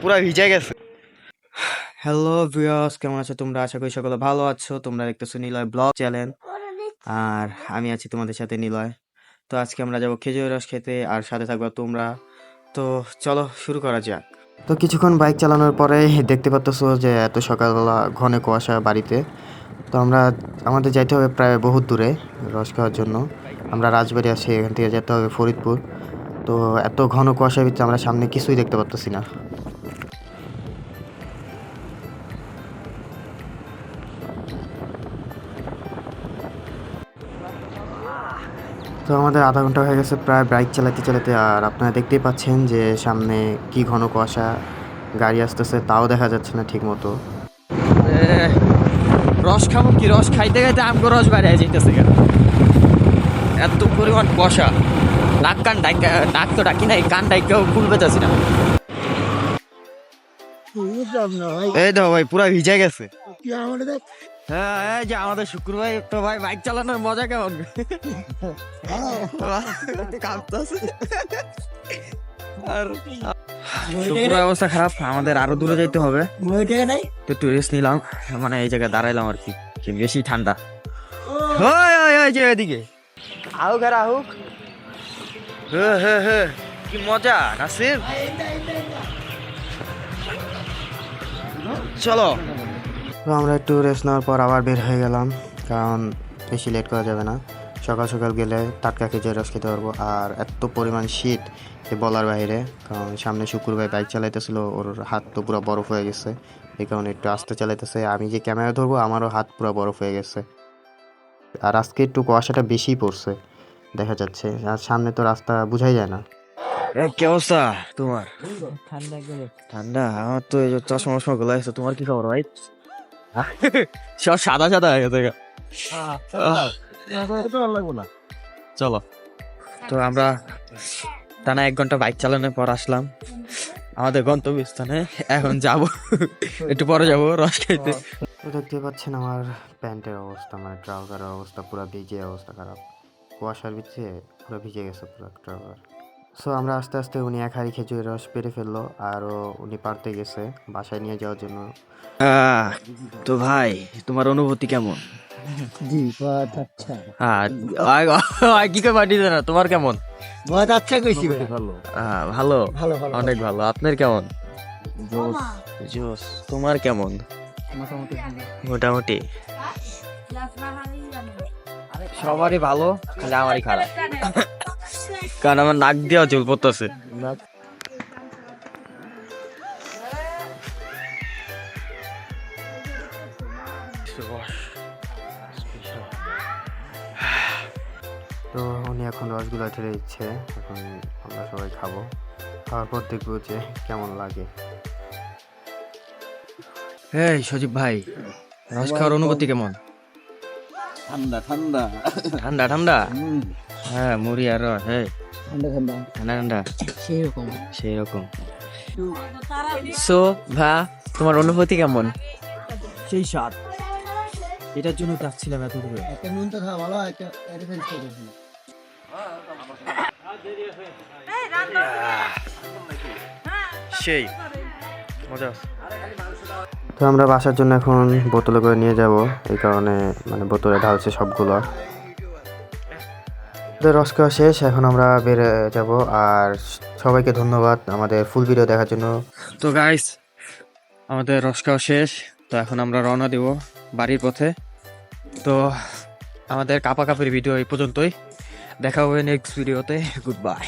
পুরা ভিজে গেছে। হ্যালো ভিউয়ার্স কেমন আছো তোমরা? আশা করি সকলে ভালো আছো। তোমরা দেখতেছো নিলয় ব্লগ চ্যানেল আর আমি আছি তোমাদের সাথে নিলয়। তো আজকে আমরা যাব খেজুরের রস খেতে, আর সাথে থাকবা তোমরা। তো চলো শুরু করা যাক। তো কিছুক্ষণ বাইক চালানোর পরে দেখতে পাচ্ছ যে এত সকালবেলা ঘন কুয়াশা বাড়িতে। তো আমরা, আমাদের যাইতে হবে প্রায় বহুত দূরে রস খাওয়ার জন্য। আমরা রাজবাড়ি আছি এখান থেকে যেতে হবে ফরিদপুর। তো এত ঘন কুয়াশার ভিতরে আমরা সামনে কিছুই দেখতে পারতেছি না। তো আমাদের আধা ঘণ্টা হয়ে গেছে, প্রায় বাইক চালাতে চালাতে আর আপনারা দেখতেই পাচ্ছেন যে সামনে কি ঘন কুয়াশা, গাড়ি আসতেছে, তাও দেখা যাচ্ছে না ঠিক মতো রস খাব কি? রস খাইতে খাইতে আমগো রস বাইরে যাইতেছে কেন? এত পরিমাণ কুয়াশা। নাক কান ডাইকা নাক তো ডাকি নাই কান ডাইকাও খুলবে চাচ্ছি না। এই দেখো ভাই পুরা ভিজে গেছে। হ্যাঁ এই যে আমাদের শুক্রবার তো ভাই বাইক চালানোর মজা কেমন? কাঁপতাছে। আর শুক্রবার অবস্থা খারাপ আমাদের আরও দূরে যাইতে হবে। তো একটু রেস্ট নিলাম মানে এই জায়গায় দাঁড়াইলাম আর কি বেশি ঠান্ডা। ওই ওই ওই যে এদিকে। আহুক আর আহুক। কি মজা, নাসির? চলো। তো আমরা একটু রেস্ট নেওয়ার পর আবার বের হয়ে গেলাম, কারণ বেশি লেট করা যাবে না। সকাল সকাল গেলে টাটকা খেজুর রস খেতে পারব, আর এত পরিমাণ শীত বলার বাইরে, কারণ সামনে শুক্রবার বাইক চালাইতেছিল, ওর হাত তো পুরো বরফ হয়ে গেছে এই কারণে একটু আস্তে চালাইতেছে। আমি যে ক্যামেরা ধরবো, আমারও হাত পুরো বরফ হয়ে গেছে। আর আজকে একটু কুয়াশাটা বেশি পড়ছে। দেখা যাচ্ছে। আর সামনে তো রাস্তা বোঝাই যায় না। কি অবস্থা তোমার? ঠান্ডা ঠান্ডা? আমার তো এই যে চশমা মশমা গুলো আছে তোমার কি খবর ভাই? সব সাদা সাদা হয়ে গেছে গা। লাগবো না। চলো। তো আমরা টানা এক ঘণ্টা বাইক চালানোর পর আসলাম। আমাদের গন্তব্যস্থানে। এখন যাব। একটু পরে যাব রস খাইতে। দেখতে পাচ্ছেন আমার প্যান্টের অবস্থা মানে ট্রাউজারের অবস্থা পুরো ভিজে অবস্থা খারাপ। কুয়াশার ভিতরে পুরো ভিজে গেছে পুরো ট্রাউজার সো আমরা আস্তে আস্তে উনি এক হাড়ি খেজুরের রস পেরে ফেলল আরও উনি পারতে গেছে বাসায় নিয়ে যাওয়ার জন্য। তো ভাই তোমার অনুভূতি কেমন? জি বহুত আচ্ছা। আর কি করে পাঠিয়ে না তোমার কেমন? বহুত আচ্ছা কইছি ভালো আহ, ভালো ভালো ভালো অনেক ভালো। আপনার কেমন? জোস। তোমার কেমন? মোটামুটি মোটামুটি। সবারই ভালো খালি আমারই খারাপ। কারণ আমার নাক দেওয়া চুল পড়তেছে। তো উনি এখন রসগুলো ঠেলে দিচ্ছে এখন আমরা সবাই খাব। খাওয়ার পর দেখব যে কেমন লাগে। এই সজীব ভাই রস খাওয়ার অনুভূতি কেমন? ঠান্ডা ঠান্ডা। ঠান্ডা ঠান্ডা? হ্যাঁ মুড়ি আর রস হ্যাঁ ঠান্ডা ঠান্ডা। ঠান্ডা ঠান্ডা? সেই রকম সেই রকম সো ভা তোমার অনুভূতি কেমন? সেই স্বাদ। এটার জন্য ডাকছিলাম এত দূরে। একটা নুন তো খাওয়া ভালো একটা এটা করে দিন সেই মজা তো আমরা বাসার জন্য এখন বোতলে করে নিয়ে যাব। এই কারণে মানে বোতলে ঢালছে সবগুলো। রস খাওয়া শেষ, এখন আমরা বের যাব। আর সবাইকে ধন্যবাদ আমাদের ফুল ভিডিও দেখার জন্য। তো গাইস আমাদের রস খাওয়া শেষ। তো এখন আমরা রওনা দেব বাড়ির পথে। তো আমাদের কাপা কাপের ভিডিও এই পর্যন্তই। দেখা হবে নেক্সট ভিডিওতে গুড বাই